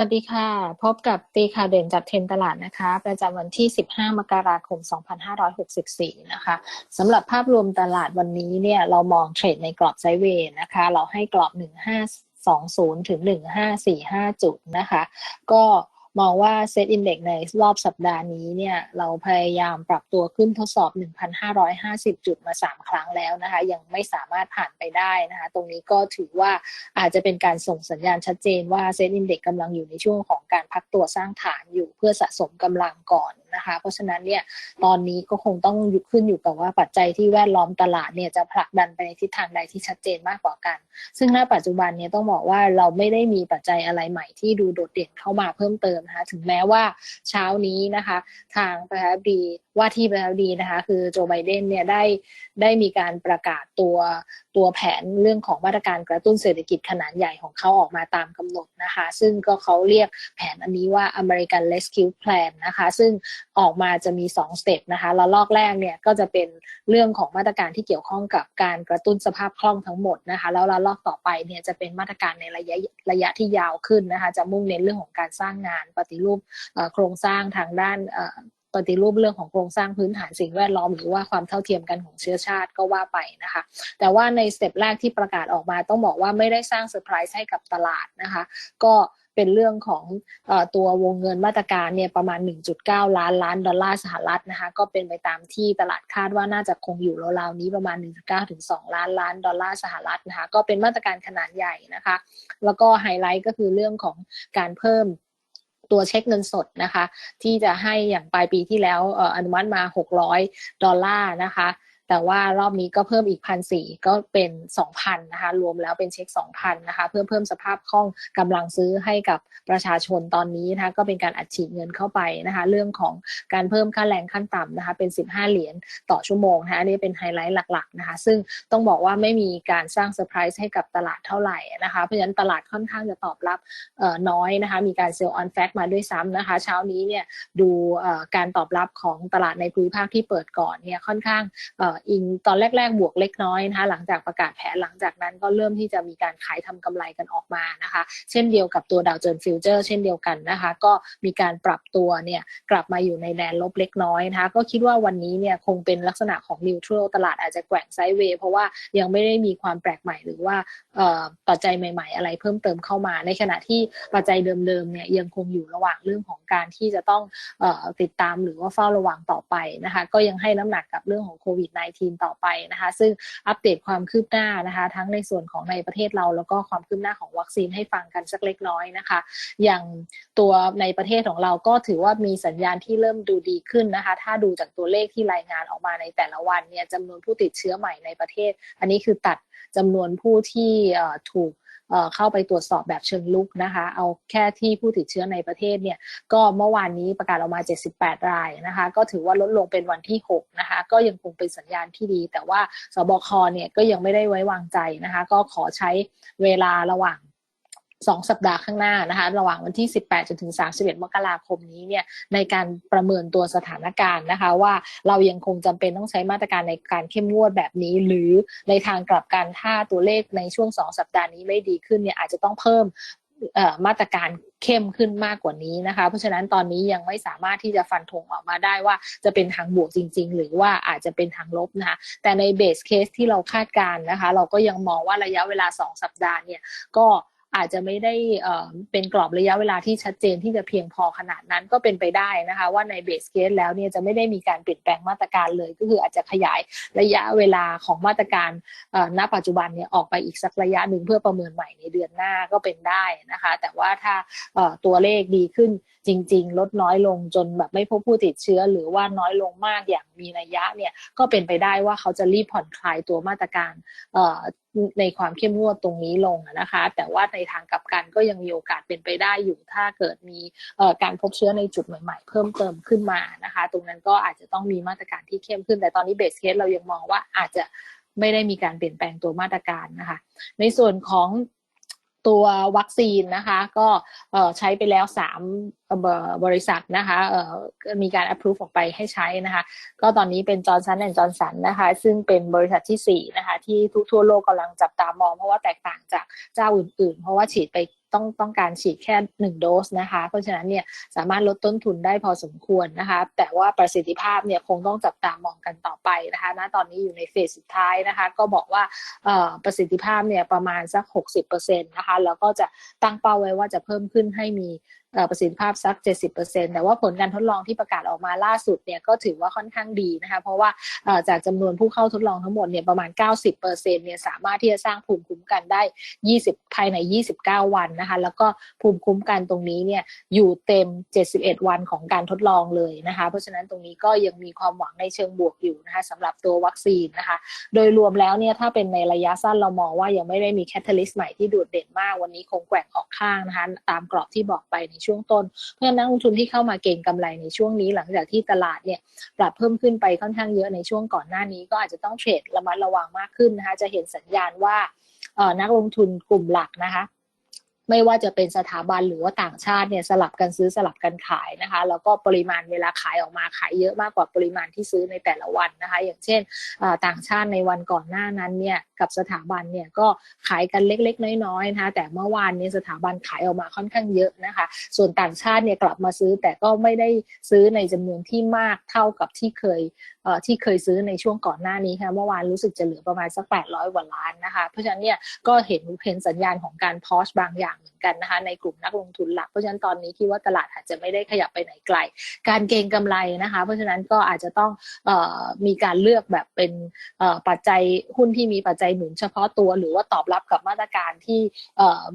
สวัสดีค่ะ พบกับตีข่าวเด่นจากเทรนตลาดนะคะ ประจำวันที่ 15 มกราคม 2564 นะคะสำหรับภาพรวมตลาดวันนี้เนี่ยเรามองเทรดในกรอบไซด์เวย์นะคะ เราให้กรอบ 1520 ถึง 1545 จุดนะคะ ก็ มองว่าเซตอินเด็กในรอบสัปดาห์นี้เนี่ยเราพยายามปรับตัวขึ้นทดสอบ 1,550 จุดมา 3 ครั้งแล้วนะคะยังไม่สามารถผ่านไปได้นะคะตรงนี้ก็ถือว่าอาจจะเป็นการส่งสัญญาณชัดเจนว่าเซตอินเด็กกำลังอยู่ในช่วงของการพักตัวสร้างฐานอยู่เพื่อสะสมกำลังก่อนนะคะเพราะฉะนั้นเนี่ยตอนนี้ก็คงต้องยุขึ้นอยู่กับว่าปัจจัยที่แวดล้อมตลาดเนี่ยจะผลักดันไปในทิศทางใดที่ชัดเจนมากกว่ากัน ซึ่งณปัจจุบันเนี่ยต้องบอกว่าเราไม่ได้มีปัจจัยอะไรใหม่ที่ดูโดดเด่นเข้ามาเพิ่มเติมนะคะถึงแม้ว่าเช้านี้นะคะ ทางประธานาธิบดีว่าที่ประธานาธิบดีนะคะ คือโจไบเดนเนี่ยได้ได้มีการประกาศตัวตัวแผนเรื่องของมาตรการกระตุ้นเศรษฐกิจขนาดใหญ่ของเขาออกมาตามกำหนดนะคะ ซึ่งก็เขาเรียกแผนอันนี้ว่า American Rescue Plan นะคะ ซึ่งออกมาจะมี2สเต็ปนะคะแล้วลอกแรกเนี่ยก็จะเป็นเรื่องของมาตรการที่เกี่ยวข้องกับการกระตุ้นสภาพคล่องทั้งหมดนะคะแล้วละลอกต่อไปเนี่ยจะเป็นมาตรการในระยะระยะที่ยาวขึ้นนะคะ จะมุ่งเน้นเรื่องของการสร้างงานปฏิรูปโครงสร้างทางด้านปฏิรูปเรื่องของโครงสร้างพื้นฐานสิ่งแวดล้อม หรือว่าความเท่าเทียมกันของเชื้อชาติก็ว่าไปนะคะ แต่ว่าในสเต็ปแรกที่ประกาศออกมาต้องบอกว่าไม่ได้สร้างเซอร์ไพรส์ให้กับตลาดนะคะ ก็เป็นเรื่องของอตัววงเงินมาตรการเนี่ยประมาณ 1.9 ล้านล้านดอลลาร์สหรัฐนะคะก็เป็นไปตามที่ตลาดคาดว่าน่าจะคงอยู่ราวๆนี้ประมาณ 1.9 ถึง 2 ล้านล้านดอลลาร์สหรัฐนะคะก็เป็นมาตรการขนาดใหญ่นะคะ แล้วก็ไฮไลท์ก็คือเรื่องของการเพิ่ม ตัวเช็คเงินสดนะคะ ที่จะให้อย่างปลายปีที่แล้วอนุมัติมา 600 ดอลลาร์นะคะ แต่ว่ารอบนี้ก็เพิ่มอีกพันสี่ก็เป็นสองพันนะคะรวมแล้วเป็นเช็คสองพันนะคะเพื่อเพิ่มสภาพคล่องกำลังซื้อให้กับประชาชนตอนนี้นะคะก็เป็นการอัดฉีดเงินเข้าไปนะคะเรื่องของการเพิ่มค่าแรงขั้นต่ำนะคะเป็น 15 เหรียญต่อชั่วโมงนะคะนนี้เป็นไฮไลท์หลักๆนะคะซึ่งต้องบอกว่าไม่มีการสร้างเซอร์ไพรส์ให้กับตลาดเท่าไหร่นะคะเพราะฉะนั้นตลาดค่อนข้างจะตอบรับน้อยนะคะมีการเซลล์ออนแฟกมาด้วยซ้ำนะคะเช้านี้เนี่ยดูการตอบรับของตลาดในภูมิภาคที่เปิดก่อนเนี่ยค่อนข้างอิงตอนแรก ๆ บวกเล็กน้อยนะคะหลังจากประกาศแผนหลังจากนั้นก็เริ่มที่จะมีการขายทำกำไรกันออกมานะคะ เช่นเดียวกับตัวดาวโจนฟิวเจอร์เช่นเดียวกันนะคะ ก็มีการปรับตัวเนี่ยกลับมาอยู่ในแดนลบเล็กน้อยนะคะก็คิดว่าวันนี้เนี่ยคงเป็นลักษณะของนิวทรัลตลาดอาจจะแกว่งไซด์เวย์เพราะว่ายังไม่ได้มีความแปลกใหม่หรือว่าปัจจัยใหม่ ๆ อะไรเพิ่มเติมเข้ามา ในขณะที่ปัจจัยเดิมๆเนี่ยยังคงอยู่ระหว่างเรื่องของการที่จะต้องติดตามหรือว่าเฝ้าระวังต่อไปนะคะ ก็ยังให้น้ำหนักกับเรื่องของโควิด -19 ต่อไปนะคะ ซึ่งอัปเดตความคืบหน้านะคะ ทั้งในส่วนของในประเทศเรา แล้วก็ความคืบหน้าของวัคซีนให้ฟังกันสักเล็กน้อยนะคะ อย่างตัวในประเทศของเราก็ถือว่ามีสัญญาณที่เริ่มดูดีขึ้นนะคะ ถ้าดูจากตัวเลขที่รายงานออกมาในแต่ละวันเนี่ยจำนวนผู้ติดเชื้อใหม่ในประเทศ อันนี้คือตัดจำนวนผู้ที่ถูก เข้าไปตรวจสอบแบบเชิงลุกนะคะ เอาแค่ที่ผู้ติดเชื้อในประเทศเนี่ยก็เมื่อวานนี้ประกาศออกมา 78 รายนะคะ ก็ถือว่าลดลงเป็นวันที่ 6 นะคะ ก็ยังคงเป็นสัญญาณที่ดี แต่ว่าสบคเนี่ยก็ยังไม่ได้ไว้วางใจนะคะ ก็ขอใช้เวลาระหว่าง สองสัปดาห์ข้างหน้านะคะระหว่างวันที่ 18 จนถึง 31 มกราคมนี้เนี่ยในการประเมินตัวสถานการณ์นะคะว่าเรายังคงจำเป็นต้องใช้มาตรการในการเข้มงวดแบบนี้ หรือในทางกลับกันถ้าตัวเลขในช่วง 2 สัปดาห์นี้ไม่ดีขึ้นเนี่ยอาจจะต้องเพิ่มมาตรการเข้มขึ้นมากกว่านี้นะคะ เพราะฉะนั้นตอนนี้ยังไม่สามารถที่จะฟันธงออกมาได้ว่าจะเป็นทางบวกจริง ๆ หรือว่าอาจจะเป็นทางลบนะคะ แต่ในเบสเคสที่เราคาดการนะคะ เราก็ยังมองว่าระยะเวลา 2 สัปดาห์เนี่ยก็ อาจจะไม่ได้เป็นกรอบระยะเวลาที่ชัดเจนที่จะเพียงพอขนาดนั้นก็เป็นไปได้นะคะ ว่าในเบสเคสแล้วเนี่ยจะไม่ได้มีการเปลี่ยนแปลงมาตรการเลย ก็คืออาจจะขยายระยะเวลาของมาตรการณปัจจุบันเนี่ยออกไปอีกสักระยะหนึ่งเพื่อประเมินใหม่ในเดือนหน้าก็เป็นได้นะคะ แต่ว่าถ้าตัวเลขดีขึ้นจริง ๆ ลดน้อยลงจนแบบไม่พบผู้ติดเชื้อ หรือว่าน้อยลงมากอย่างมีนัยยะเนี่ยก็เป็นไปได้ว่าเขาจะรีบผ่อนคลายตัวมาตรการ ในความเข้มงวดตรงนี้ลงนะคะ แต่ว่าในทางกลับกันก็ยังมีโอกาสเป็นไปได้อยู่ถ้าเกิดมีการพบเชื้อในจุดใหม่ ๆ เพิ่มเติมขึ้นมานะคะ ตรงนั้นก็อาจจะต้องมีมาตรการที่เข้มขึ้น แต่ตอนนี้เบสเคสเรายังมองว่าอาจจะไม่ได้มีการเปลี่ยนแปลงตัวมาตรการนะคะ ในส่วนของ ตัววัคซีนนะคะก็ใช้ไปแล้ว 3 บริษัทนะคะมีการ approve ออกไปให้ใช้นะคะก็ตอนนี้เป็นจอร์นสันแอนด์จอร์นสันนะคะซึ่งเป็นบริษัทที่ 4 นะคะที่ทั่วโลกกำลังจับตามอง เพราะว่าแตกต่างจากเจ้าอื่นๆ เพราะว่าฉีดไป ต้องต้องการฉีดแค่หนึ่งโดสนะคะ เพราะฉะนั้นเนี่ยสามารถลดต้นทุนได้พอสมควรนะคะ แต่ว่าประสิทธิภาพเนี่ยคงต้องจับตามองกันต่อไปนะคะณตอนนี้อยู่ในเฟสสุดท้ายนะคะ ก็บอกว่าประสิทธิภาพเนี่ยประมาณสัก 60%นะคะ แล้วก็จะตั้งเป้าไว้ว่าจะเพิ่มขึ้นให้มีประสิทธิภาพสัก 70%แต่ว่าผลการทดลองที่ประกาศออกมาล่าสุดเนี่ยก็ถือว่าค่อนข้างดีนะคะเพราะว่าจากจำนวนผู้เข้าทดลองทั้งหมดเนี่ยประมาณ 90%เนี่ยสามารถที่จะสร้างภูมิคุ้มกันได้ 20 ภายใน 29 วันนะคะแล้วก็ภูมิคุ้มกันตรงนี้เนี่ยอยู่เต็ม 71 วันของการทดลองเลยนะคะเพราะฉะนั้นตรงนี้ก็ยังมีความหวังในเชิงบวกอยู่นะคะสำหรับตัววัคซีนนะคะโดยรวมแล้วเนี่ยถ้าเป็นในระยะสั้นเรามองว่ายังไม่ได้มีแคตตาลิสต์ใหม่ที่โดดเด่นมากวันนี้คงแกว่งออกข้างนะคะตามกรอบที่บอกไปในช่วงต้น เพราะฉะนั้นนักลงทุนที่เข้ามาเก็งกำไรในช่วงนี้หลังจากที่ตลาดเนี่ยปรับเพิ่มขึ้นไปค่อนข้างเยอะในช่วงก่อนหน้านี้ ก็อาจจะต้องเทรดระมัดระวังมากขึ้นนะคะจะเห็นสัญญาณว่านักลงทุนกลุ่มหลักนะคะ ไม่ว่าจะเป็นสถาบันหรือว่าต่างชาติเนี่ยสลับกันซื้อสลับกันขายนะคะ แล้วก็ปริมาณเวลาขายออกมาขายเยอะมากกว่าปริมาณที่ซื้อในแต่ละวันนะคะ อย่างเช่นต่างชาติในวันก่อนหน้านั้นเนี่ยกับสถาบันเนี่ยก็ขายกันเล็กๆ น้อยๆนะคะแต่เมื่อวานนี้สถาบันขายออกมาค่อนข้างเยอะนะคะ ส่วนต่างชาติเนี่ยกลับมาซื้อแต่ก็ไม่ได้ซื้อในจำนวนที่มากเท่ากับที่เคยที่เคยซื้อในช่วงก่อนหน้านี้ค่ะเมื่อวานรู้สึกจะเหลือประมาณสัก 800กว่าล้านนะคะ เพราะฉะนั้นเนี่ยก็เห็นเห็นสัญญาณของการพอชบางอย่างเหมือนกันนะคะในกลุ่มนักลงทุนหลัก เพราะฉะนั้นตอนนี้คิดว่าตลาดอาจจะไม่ได้ขยับไปไหนไกล การเก็งกำไรนะคะ เพราะฉะนั้นก็อาจจะต้องออมีการเลือกแบบเป็นปัจจัยหุ้นที่มีปัจจัยหนุนเฉพาะตัวหรือว่าตอบรับกับมาตรการที่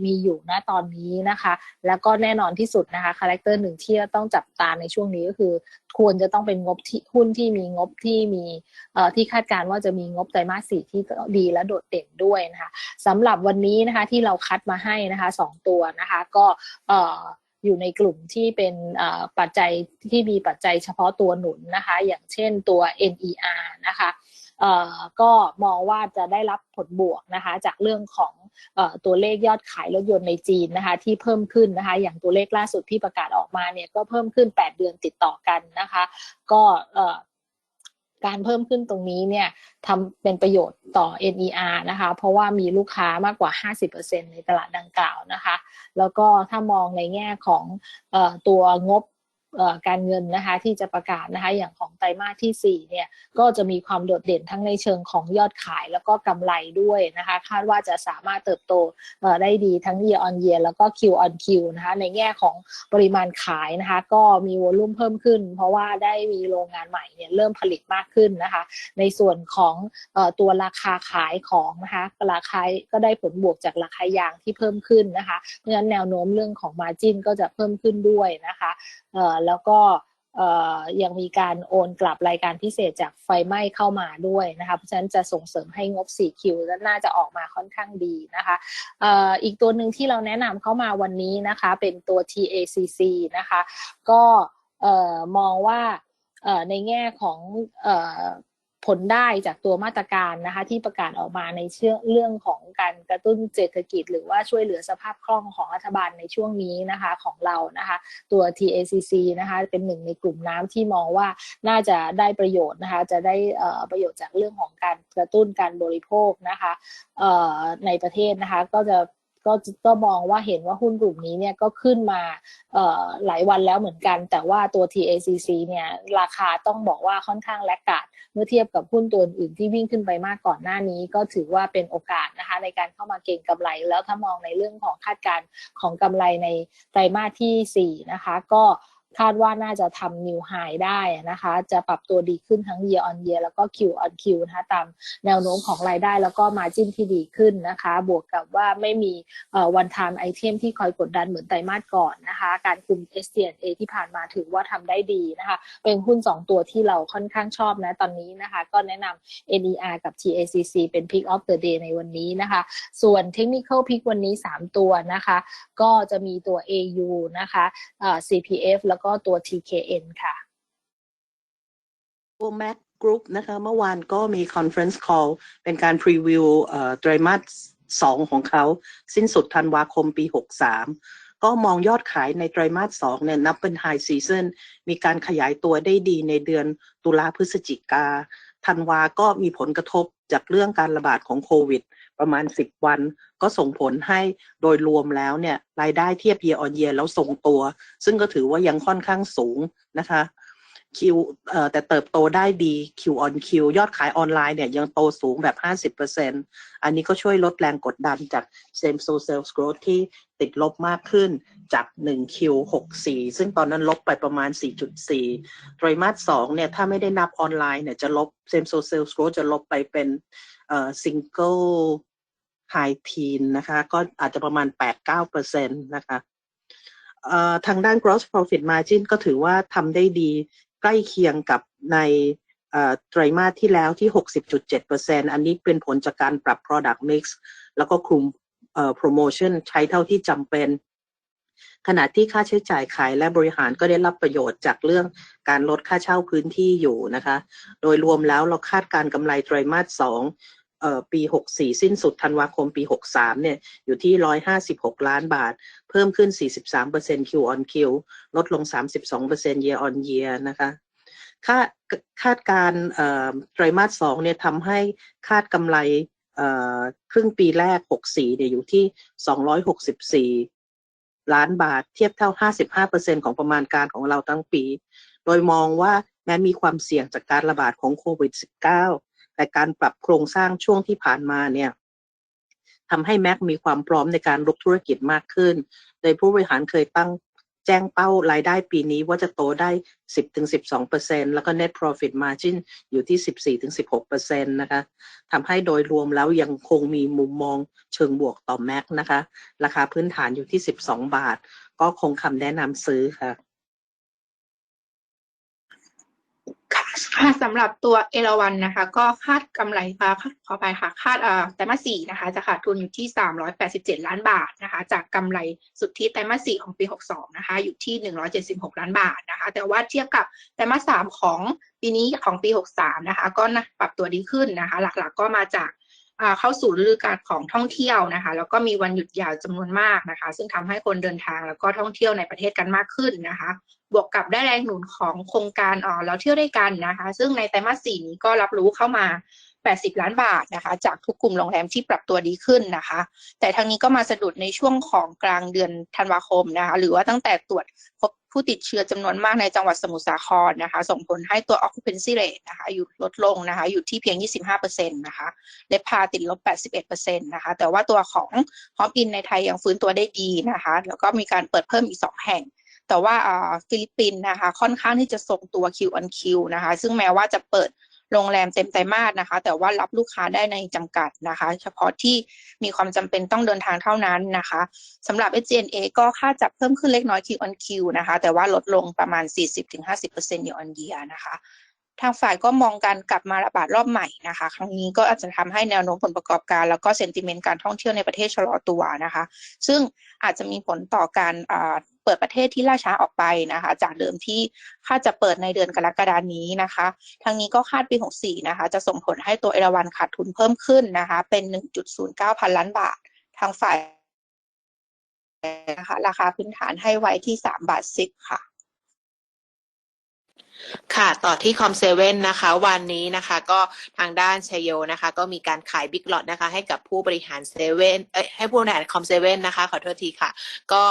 มีอยู่ณตอนนี้นะคะ แล้วก็แน่นอนที่สุดนะคะคาแรคเตอร์หนึ่งที่ต้องจับตาในช่วงนี้ก็คือควรจะต้องเป็นงบที่หุ้นที่มีงบที่มีที่คาดการณ์ว่าจะมีงบไตรมาสสี่ที่ดีและโดดเด่นด้วยนะคะสำหรับวันนี้นะคะที่เราคัดมาให้นะคะสองตัวนะคะ ก็อยู่ในกลุ่มที่เป็นปัจจัยที่มีปัจจัยเฉพาะตัวหนุนนะคะ อย่างเช่นตัว NER นะคะก็มองว่าจะได้รับผลบวกนะคะ จากเรื่องของตัวเลขยอดขายรถยนต์ในจีนนะคะ ที่เพิ่มขึ้นนะคะ อย่างตัวเลขล่าสุดที่ประกาศออกมาเนี่ยก็เพิ่มขึ้น 8 เดือนติดต่อกันนะคะ ก็ การเพิ่มขึ้นตรงนี้เนี่ยทำเป็นประโยชน์ต่อ NER นะคะ เพราะว่ามีลูกค้ามากกว่า 50%ในตลาดดังกล่าวนะคะ แล้วก็ถ้ามองในแง่ของอตัวงบ การเงินนะคะที่จะประกาศนะคะอย่างของไตรมาสที่4เนี่ยก็จะมีความโดดเด่นทั้งในเชิงของยอดขายแล้วก็กำไรด้วยนะคะคาดว่าจะสามารถเติบโตได้ดีทั้ง year on year แล้วก็ Q on Q นะคะในแง่ของปริมาณขายนะคะก็มีวอลุ่มเพิ่มขึ้น เพราะว่าได้มีโรงงานใหม่เนี่ยเริ่มผลิตมากขึ้นนะคะในส่วนของตัวราคาขายของนะคะราคาก็ได้ผลบวกจากราคายางที่เพิ่มขึ้นนะคะเพราะฉะนั้นแนวโน้มเรื่องของมาจิ้นก็จะเพิ่มขึ้นด้วยนะคะ แล้วก็ยังมีการโอนกลับรายการพิเศษจากไฟไหม้เข้ามาด้วยนะคะเพราะฉะนั้นจะส่งเสริมให้งบ 4Q และน่าจะออกมาค่อนข้างดีนะคะอีกตัวหนึ่งที่เราแนะนำเข้ามาวันนี้นะคะเป็นตัว TACC นะคะก็มองว่าในแง่ของ ผลได้จากตัวมาตรการนะคะ ที่ประกาศออกมาในเชื่อเรื่องของการกระตุ้นเศรษฐกิจ หรือว่าช่วยเหลือสภาพคล่องของรัฐบาลในช่วงนี้นะคะของเรานะคะ ตัว TACC นะคะเป็นหนึ่งในกลุ่มน้ำที่มองว่าน่าจะได้ประโยชน์นะคะ จะได้ประโยชน์จากเรื่องของการกระตุ้นการบริโภคนะคะในประเทศนะคะ ก็จะ ก็ก็มองว่าเห็นว่าหุ้นกลุ่มนี้เนี่ยก็ขึ้นมาหลายวันแล้วเหมือนกัน แต่ว่าตัว TACC เนี่ยราคาต้องบอกว่าค่อนข้างแลกกาดเมื่อเทียบกับหุ้นตัวอื่นที่วิ่งขึ้นไปมากก่อนหน้านี้ ก็ถือว่าเป็นโอกาสนะคะในการเข้ามาเก็งกำไร แล้วถ้ามองในเรื่องของคาดการณ์ของกำไรในไตรมาสที่4นะคะก็ คาดว่าน่าจะทำนิวไฮได้นะคะ จะปรับตัวดีขึ้นทั้ง year on year แล้วก็ Q on Q นะคะตามแนวโน้มของรายได้แล้วก็มาจิ้นที่ดีขึ้นนะคะ บวกกับว่าไม่มีวันทามไอเทมที่คอยกดดันเหมือนไตรมาสก่อนนะคะ การคุม s t a ที่ผ่านมาถือว่าทำได้ดีนะคะ เป็นหุ้น 2 ตัวที่เราค่อนข้างชอบนะตอนนี้นะคะ ก็แนะนำ NER กับ TACC เป็น Pick of the Day ในวันนี้นะคะ ส่วน Technical Pick วันนี้ 3 ตัวนะคะ ก็จะมีตัว AU นะคะ CPF แล้วก็ตัว TKN ค่ะตัว Mac Group นะคะเมื่อวานก็มี Conference Call เป็นการพรีวิวไตรมาสสองของเขา สิ้นสุดธันวาคมปี 63 ก็มองยอดขายในไตรมาสสองเนี่ยนับเป็นไฮซีซันมีการขยายตัวได้ดีในเดือนตุลาพฤศจิกาธันวาก็มีผลกระทบจากเรื่องการระบาดของโควิดปประมาณ 10 วัน ก็ส่งผลให้โดยรวมแล้วเนี่ยรายได้เทียบ year on year แล้วทรงตัว ซึ่งก็ถือว่ายังค่อนข้างสูงนะคะคิวเอ่อแต่เติบโตได้ดี Q on Q ยอดขายออนไลน์เนี่ยยังโตสูงแบบ 50%อันนี้ก็ช่วยลดแรงกดดันจาก same store sales growth ที่ติดลบมากขึ้นจาก 1Q 64ซึ่งตอนนั้นลบไปประมาณ 4.4 ไตรมาส2เนี่ยถ้าไม่ได้นับออนไลน์เนี่ยจะลบ same store sales growth จะลบไปเป็นเอ่อ single high teen นะคะก็อาจจะประมาณ 8-9%นะคะเอ่อทางด้าน gross profit margin ก็ถือว่าทำได้ดีใกล้เคียงกับในไตรมาสที่แล้วที่ 60.7%อันนี้เป็นผลจากการปรับ product mix แล้วก็คุมเอ่อ promotion ใช้เท่าที่จำเป็น ขณะที่ค่าใช้จ่ายขายและบริหารก็ได้รับประโยชน์จากเรื่องการลดค่าเช่าพื้นที่อยู่นะคะ โดยรวมแล้วเราคาดการกำไรไตรมาส2 เอ่อปี 64 สิ้นสุดธันวาคมปี 63 เนี่ย อยู่ที่ 156 ล้านบาท เพิ่มขึ้น 43% Q on Q ลดลง 32% year on year นะคะคาดคาดการไตรมาส2เนี่ยทำให้คาดกำไรครึ่งปีแรก 64 เนี่ยอยู่ที่ 264 ล้านบาท เทียบเท่า 55%ของประมาณการของเราทั้งปี โดยมองว่าแม้มีความเสี่ยงจากการระบาดของโควิด -19 แต่การปรับโครงสร้างช่วงที่ผ่านมาเนี่ยทำให้แม็กมีความพร้อมในการลุกธุรกิจมากขึ้น โดยผู้บริหารเคยตั้งแจ้งเป้ารายได้ปีนี้ว่าจะโตได้ 10-12%แล้วก็ net profit margin อยู่ที่ 14-16%นะคะทำให้โดยรวมแล้วยังคงมีมุมมองเชิงบวกต่อแม็กนะคะ ราคาพื้นฐานอยู่ที่ 12 บาท ก็คงคำแนะนำซื้อค่ะ ค่ะค่ะ สำหรับตัวเอราวันนะคะ ก็คาดกำไรค่ะขอไปค่ะ คาดเอ่อไตรมาสสี่นะคะ จะขาดทุนอยู่ที่ 387 ล้านบาทนะคะ จากกำไรสุทธิไตรมาสสี่ของปี 62 นะคะ อยู่ที่ 176 ล้านบาทนะคะ แต่ว่าเทียบกับไตรมาสสามของปีนี้ของปี 63 นะคะ ก็นะปรับตัวดีขึ้นนะคะ หลักๆก็มาจาก เข้าสู่ฤดูกาลของท่องเที่ยวนะคะ แล้วก็มีวันหยุดยาวจำนวนมากนะคะ ซึ่งทำให้คนเดินทางแล้วก็ท่องเที่ยวในประเทศกันมากขึ้นนะคะ บวกกับได้แรงหนุนของโครงการอ่อเราเที่ยวด้วยกันนะคะ ซึ่งในไตรมาสสี่นี้ก็รับรู้เข้ามา 80 ล้านบาทนะคะ จากทุกกลุ่มโรงแรมที่ปรับตัวดีขึ้นนะคะ แต่ทางนี้ก็มาสะดุดในช่วงของกลางเดือนธันวาคมนะคะ หรือว่าตั้งแต่ตรวจพบ ผู้ติดเชื้อจำนวนมากในจังหวัดสมุทรสาครนะคะ ส่งผลให้ตัว occupancy rate นะคะอยู่ลดลงนะคะ อยู่ที่เพียง 25%นะคะเลพาติดลบ 81%นะคะ แต่ว่าตัวของฮอปอินในไทยยังฟื้นตัวได้ดีนะคะ แล้วก็มีการเปิดเพิ่มอีก 2 แห่งแต่ว่าอ่าฟิลิปปินส์นะคะค่อนข้างที่จะทรงตัว Q on Q นะคะ ซึ่งแม้ว่าจะเปิด โรงแรมเต็มไตรมาสนะคะ แต่ว่ารับลูกค้าได้ในจำกัดนะคะ เฉพาะที่มีความจำเป็นต้องเดินทางเท่านั้นนะคะสำหรับ SGNA ก็ค่าจับเพิ่มขึ้นเล็กน้อย Q on Q นะคะ แต่ว่าลดลงประมาณ 40-50% year on year นะคะทางฝ่ายก็มองการกลับมาระบาดรอบใหม่นะคะ ครั้งนี้ก็อาจจะทำให้แนวโน้มผลประกอบการ แล้วก็เซนติเมนต์การท่องเที่ยวในประเทศชะลอตัวนะคะ ซึ่งอาจจะมีผลต่อการ เปิดประเทศที่ล่าช้าออกไปนะคะ จากเดิมที่คาดจะเปิดในเดือนกรกฎานี้นะคะทางนี้ก็คาดปี 64 นะคะ จะส่งผลให้ตัวเอราวันขาดทุนเพิ่มขึ้นนะคะ เป็น 1.09 พันล้านบาท ทางฝ่ายนะคะราคาพื้นฐานให้ไว้ที่ 3 บาท10ค่ะ ค่ะ ต่อที่คอมเซเว่นนะคะ วันนี้นะคะก็ทางด้านชยโยนะคะ ก็มีการขายบิ๊กลอตนะคะ ให้กับผู้บริหารเซเว่นเอ้ยให้ผู้บริหารคอมเซเว่นนะคะ ขอโทษทีค่ะ ก็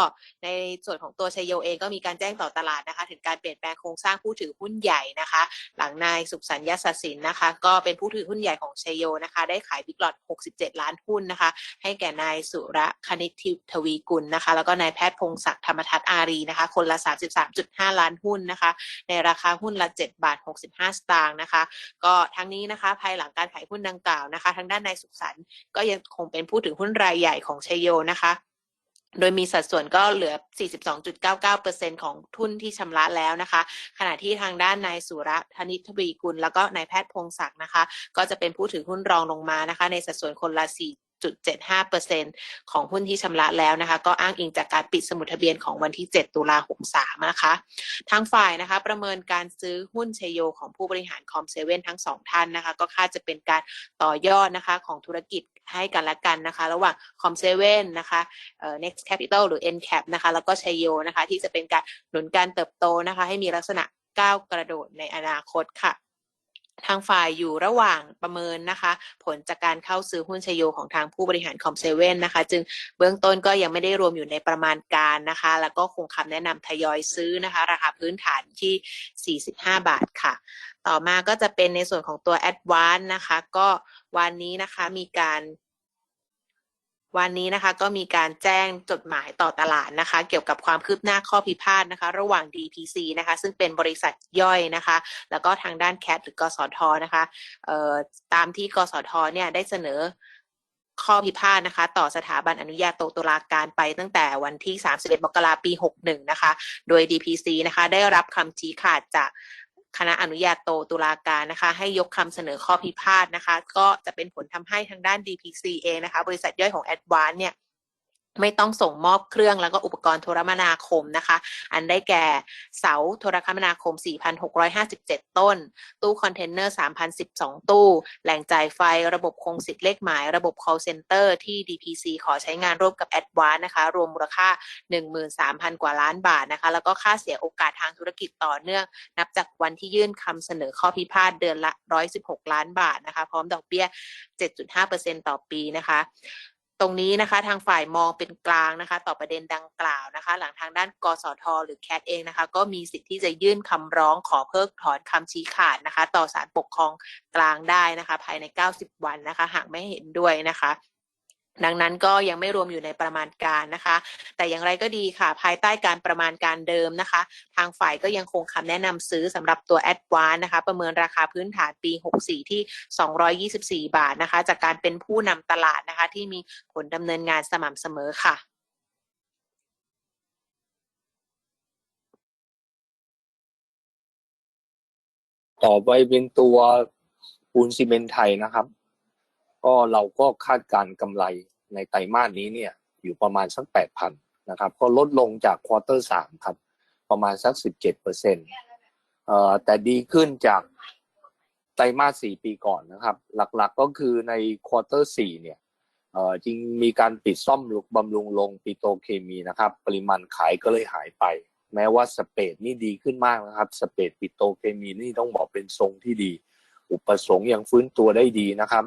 ในส่วนของตัวชยโยเองก็มีการแจ้งต่อตลาดนะคะ ถึงการเปลี่ยนแปลงโครงสร้างผู้ถือหุ้นใหญ่นะคะ หลังนายสุขสันต์ยศศินนะคะ ก็เป็นผู้ถือหุ้นใหญ่ของชยโยนะคะ ได้ขายบิ๊กลอต67 ล้านหุ้นนะคะ ให้แก่นายสุรคณิตทวีกุลนะคะ แล้วก็นายแพทย์พงศักดิ์ธรรมทัศน์อารีนะคะ คนละ 33.5 ล้านหุ้นนะคะ ในราคาหุ้นละ7บาท65 สตางค์นะคะ ก็ทั้งนี้นะคะ ภายหลังการขายหุ้นดังกล่าวนะคะ ทางด้านนายสุขสันต์ก็ยังคงเป็นผู้ถือหุ้นรายใหญ่ของชัยโยนะคะโดยมีสัดส่วนก็เหลือ 42.99%ของทุนที่ชำระแล้วนะคะ ขณะที่ทางด้านนายสุรธนิตทวีกุล แล้วก็นายแพทย์พงศักดิ์นะคะ ก็จะเป็นผู้ถือหุ้นรองลงมานะคะ ในสัดส่วนคนละ 4.75%ของหุ้นที่ชำระแล้วนะคะ ก็อ้างอิงจากการปิดสมุดทะเบียนของวันที่ 7 ตุลา63นะคะทางฝ่ายนะคะ ประเมินการซื้อหุ้นเชโยของผู้บริหารคอมเซเว่นทั้งสองท่านนะคะ ก็คาดจะเป็นการต่อยอดนะคะของธุรกิจให้กันและกันนะคะ ระหว่างคอมเซเว่นนะคะเอ่อ next capital หรือ ncap นะคะ แล้วก็เชโยนะคะ ที่จะเป็นการหนุนการเติบโตนะคะ ให้มีลักษณะก้าวกระโดดในอนาคตค่ะ ทางฝ่ายอยู่ระหว่างประเมินนะคะ ผลจากการเข้าซื้อหุ้นชโยของทางผู้บริหารคอมเซเว่นนะคะ จึงเบื้องต้นก็ยังไม่ได้รวมอยู่ในประมาณการนะคะ แล้วก็คงคำแนะนำทยอยซื้อนะคะ ราคาพื้นฐานที่ 45 บาทค่ะ ต่อมาก็จะเป็นในส่วนของตัว a d v a n c e นะคะ ก็วันนี้นะคะมีการ วันนี้นะคะก็มีการแจ้งจดหมายต่อตลาดนะคะ เกี่ยวกับความคืบหน้าข้อพิพาทนะคะ ระหว่าง DPC นะคะ ซึ่งเป็นบริษัทย่อยนะคะ แล้วก็ทางด้านแคทหรือกสทนะคะตามที่กสทเนี่ยได้เสนอข้อพิพาทนะคะ ต่อสถาบันอนุญาโตตุลาการไปตั้งแต่วันที่ 31 มกราปี 61 นะคะ โดย DPC นะคะ ได้รับคำชี้ขาดจาก คณะอนุญาโตตุลาการนะคะ ให้ยกคำเสนอข้อพิพาทนะคะ ก็จะเป็นผลทำให้ทางด้าน DPC เองนะคะ บริษัทย่อยของ a d v a n c e เนี่ย ไม่ต้องส่งมอบเครื่องแล้วก็อุปกรณ์โทรมนาคมนะคะ อันได้แก่เสาโทรคมนาคม 4,657 ต้น ตู้คอนเทนเนอร์ 3,012 ตู้ แหล่งจ่ายไฟ ระบบคงสิทธิ์เลขหมาย ระบบ call center ที่ DPC ขอใช้งานร่วมกับ a d v a n c e นะคะ รวมมูลค่า 13,000 กว่าล้านบาทนะคะ แล้วก็ค่าเสียโอกาสทางธุรกิจต่อเนื่อง นับจากวันที่ยื่นคำเสนอข้อพิพาทเดือนละ 116 ล้านบาทนะคะ พร้อมดอกเบี้ย 7.5%ต่อปีนะคะ ตรงนี้นะคะ ทางฝ่ายมองเป็นกลางนะคะ ต่อประเด็นดังกล่าวนะคะ หลังทางด้านกสท หรือแคทเองนะคะ ก็มีสิทธิ์ที่จะยื่นคำร้องขอเพิกถอนคำชี้ขาดนะคะ ต่อศาลปกครองกลางได้นะคะ ภายใน 90 วันนะคะ หากไม่เห็นด้วยนะคะ ดังนั้นก็ยังไม่รวมอยู่ในประมาณการนะคะ แต่อย่างไรก็ดีค่ะ ภายใต้การประมาณการเดิมนะคะ ทางฝ่ายก็ยังคงคำแนะนำซื้อสำหรับตัว a d v a n c e นะคะ ประเมินราคาพื้นฐานปี 64 ที่ 224 บาทนะคะ จากการเป็นผู้นำตลาดนะคะ ที่มีผลดำเนินงานสม่ำเสมอค่ะต่อไปเป็นตัวปูนซีเมนไทยนะครับ ก็เราก็คาดการกำไรในไตรมาสนี้เนี่ยอยู่ประมาณสักแปดพันนะครับ ก็ลดลงจากควอเตอร์สามครับ ประมาณสักสิบเจ็ดเปอร์เซ็นต์เอ่อแต่ดีขึ้นจากไตรมาสสี่ปีก่อนนะครับ หลักๆก็คือในควอเตอร์สี่เนี่ยเอ่อจริงมีการปิดซ่อมลุกบำรุงลงปิโตเคมีนะครับ ปริมาณขายก็เลยหายไป แม้ว่าสเปดนี่ดีขึ้นมากนะครับ สเปดปิโตเคมีนี่ต้องบอกเป็นทรงที่ดี อุปสงค์ยังฟื้นตัวได้ดีนะครับ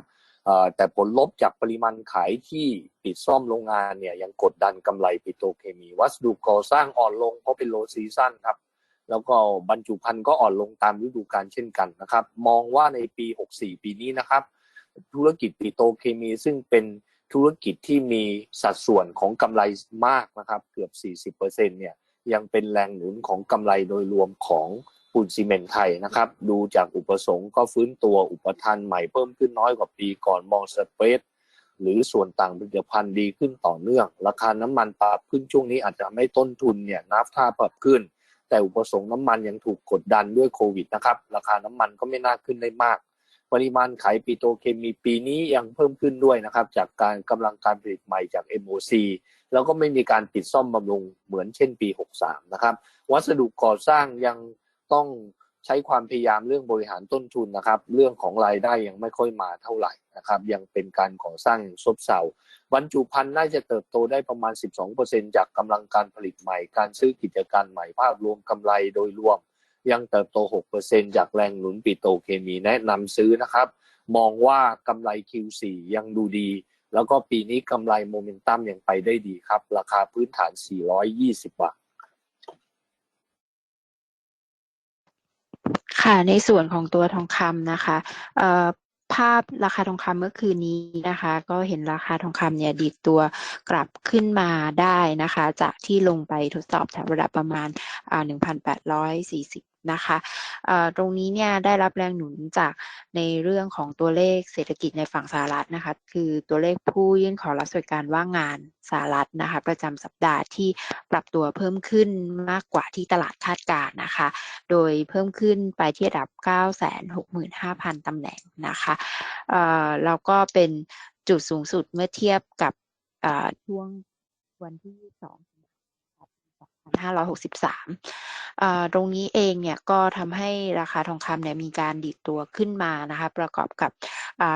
แต่ผลลบจากปริมาณขายที่ปิดซ่อมโรงงานเนี่ยยังกดดันกำไรปิโตรเคมี วัสดุก่อสร้างอ่อนลงเพราะเป็นโลซีซั่นครับ แล้วก็บรรจุภัณฑ์ก็อ่อนลงตามฤดูกาลเช่นกันนะครับ มองว่าในปี 64 ปีนี้นะครับ ธุรกิจปิโตรเคมีซึ่งเป็นธุรกิจที่มีสัดส่วนของกำไรมากนะครับ เกือบ 40%เนี่ยยังเป็นแรงหนุนของกำไรโดยรวมของ ปูนซีเมนต์ไทยนะครับ ดูจากอุปสงค์ก็ฟื้นตัวอุปทานใหม่เพิ่มขึ้นน้อยกว่าปีก่อนมองสเปรดหรือส่วนต่างผลิตภัณฑ์ดีขึ้นต่อเนื่อง ราคาน้ำมันปรับขึ้นช่วงนี้อาจจะไม่ต้นทุนเนี่ยนับท่าปรับขึ้น แต่อุปสงค์น้ำมันยังถูกกดดันด้วยโควิดนะครับ ราคาน้ำมันก็ไม่น่าขึ้นได้มาก ปริมาณขายปิโตเคมีปีนี้ยังเพิ่มขึ้นด้วยนะครับ จากการกำลังการผลิตใหม่จาก MOC แล้วก็ไม่มีการปิดซ่อมบำรุงเหมือนเช่นปี 63 นะครับ วัสดุก่อสร้างยัง ต้องใช้ความพยายามเรื่องบริหารต้นทุนนะครับ เรื่องของรายได้ยังไม่ค่อยมาเท่าไหร่นะครับ ยังเป็นการก่อสร้างซบเซาบรรจุภัณฑ์น่าจะเติบโตได้ประมาณ 12%จากกำลังการผลิตใหม่ การซื้อกิจการใหม่ภาพรวมกำไรโดยรวม ยังเติบโต 6%จากแรงหนุนปิโตเคมีแนะนำซื้อนะครับ มองว่ากำไร Q4 ยังดูดี แล้วก็ปีนี้กำไรโมเมนตัมยังไปได้ดีครับ ราคาพื้นฐาน 420 บาท ค่ะในส่วนของตัวทองคำนะคะภาพราคาทองคำเมื่อคืนนี้นะคะ ก็เห็นราคาทองคำเนี่ยดีดตัวกลับขึ้นมาได้นะคะ จากที่ลงไปทดสอบแถวระดับประมาณอ่า1,840 นะคะตรงนี้เนี่ยได้รับแรงหนุนจากในเรื่องของตัวเลขเศรษฐกิจในฝั่งสหรัฐนะคะ คือตัวเลขผู้ยื่นขอรับสวัสดิการว่างงานสหรัฐนะคะ ประจำสัปดาห์ที่ปรับตัวเพิ่มขึ้นมากกว่าที่ตลาดคาดการณ์นะคะ โดยเพิ่มขึ้นไปที่ระดับ 965,000ตำแหน่งนะคะแล้วก็เป็นจุดสูงสุดเมื่อเทียบกับช่วงวันที่2,563 ตรงนี้เองเนี่ยก็ทำให้ราคาทองคำเนี่ยมีการดีดตัวขึ้นมานะคะประกอบกับ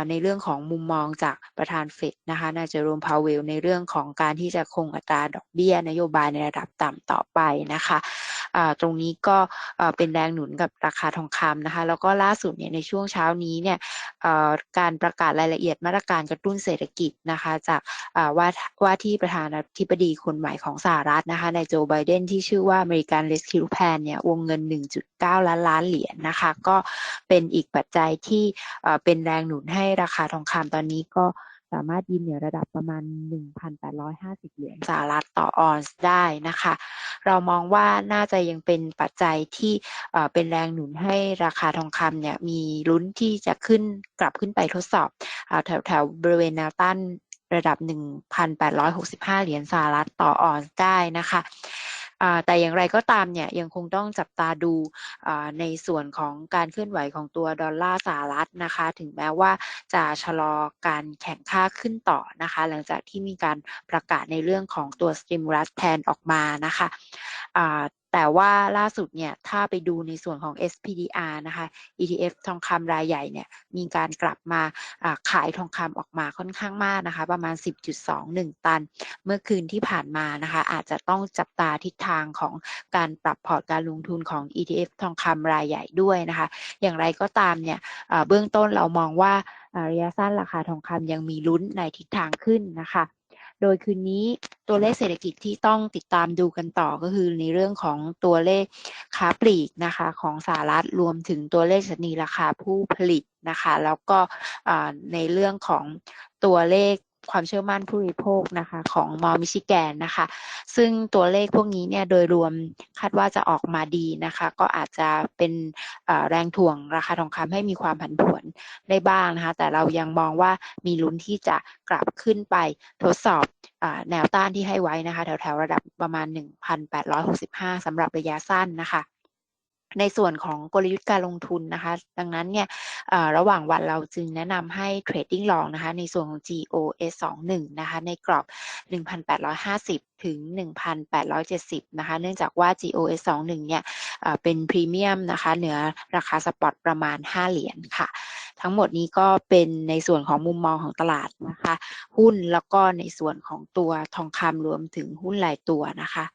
ในเรื่องของมุมมองจากประธานเฟดนะคะนาจอโรมพาวเวลในเรื่องของการที่จะคงอัตราดอกเบี้ยนโยบายในระดับต่ำต่อไปนะคะตรงนี้ก็เป็นแรงหนุนกับราคาทองคำนะคะแล้วก็ล่าสุดเนี่ยในช่วงเช้านี้เนี่ยการประกาศรายละเอียดมาตรการกระตุ้นเศรษฐกิจนะคะจากว่าว่าที่ประธานาธิบดีคนใหม่ของสหรัฐนะคะนายโจไบเดนที่ชื่อว่า American Rescue Plan นี่ยวงเงิน 1.9 ล้านล้านเหรียญนะคะ ก็เป็นอีกปัจจัยที่เป็นแรงหนุนให้ราคาทองคำตอนนี้ก็สามารถยืนเหนือระดับประมาณ 1,850 เหรียญสหรัฐต่อออนซ์ได้นะคะ เรามองว่าน่าจะยังเป็นปัจจัยที่เป็นแรงหนุนให้ราคาทองคำเนี่ยมีลุ้นที่จะขึ้นกลับขึ้นไปทดสอบแถวแถวๆบริเวณแนวต้านระดับ 1,865 เหรียญสหรัฐต่อออนซ์ได้นะคะ แต่อย่างไรก็ตามเนี่ยยังคงต้องจับตาดูในส่วนของการเคลื่อนไหวของตัวดอลลาร์สหรัฐนะคะ ถึงแม้ว่าจะชะลอการแข่งค่าขึ้นต่อนะคะ หลังจากที่มีการประกาศในเรื่องของตัวสติมูลัสแทนออกมานะคะ แต่ว่าล่าสุดเนี่ยถ้าไปดูในส่วนของ SPDR นะคะ ETF ทองคำรายใหญ่เนี่ยมีการกลับมาขายทองคำออกมาค่อนข้างมากนะคะประมาณ 10.21 ตัน เมื่อคืนที่ผ่านมานะคะอาจจะต้องจับตาทิศทางของการปรับพอร์ตการลงทุนของ ETF ทองคำรายใหญ่ด้วยนะคะ อย่างไรก็ตามเนี่ยเบื้องต้นเรามองว่าระยะสั้นราคาทองคำยังมีลุ้นในทิศทางขึ้นนะคะ โดยคืนนี้ตัวเลขเศรษฐกิจที่ต้องติดตามดูกันต่อก็คือในเรื่องของตัวเลขค้าปลีกนะคะของสหรัฐรวมถึงตัวเลขชนีราคาผู้ผลิตนะคะ แล้วก็ในเรื่องของตัวเลข ความเชื่อมั่นผู้บริโภคนะคะของมอมิชิแกนนะคะ ซึ่งตัวเลขพวกนี้เนี่ยโดยรวมคาดว่าจะออกมาดีนะคะ ก็อาจจะเป็นแรงถ่วงราคาทองคำให้มีความผันผวนได้บ้างนะคะ แต่เรายังมองว่ามีลุ้นที่จะกลับขึ้นไปทดสอบอแนวต้านที่ให้ไว้นะคะ แถวๆระดับประมาณ 1,865สำหรับระยะสั้นนะคะ ในส่วนของกลยุทธ์การลงทุนนะคะ ดังนั้นเนี่ยระหว่างวันเราจึงแนะนำให้เทรดดิ้งลองนะคะ ในส่วนของ GOS 21นะคะ ในกรอบ 1,850 ถึง 1,870 นะคะ เนื่องจากว่า GOS 21เนี่ยเอ่อเป็นพรีเมียมนะคะ เหนือราคาสปอตประมาณ 5 เหรียญค่ะ ทั้งหมดนี้ก็เป็นในส่วนของมุมมองของตลาดนะคะ หุ้นแล้วก็ในส่วนของตัวทองคำรวมถึงหุ้นรายตัวนะคะ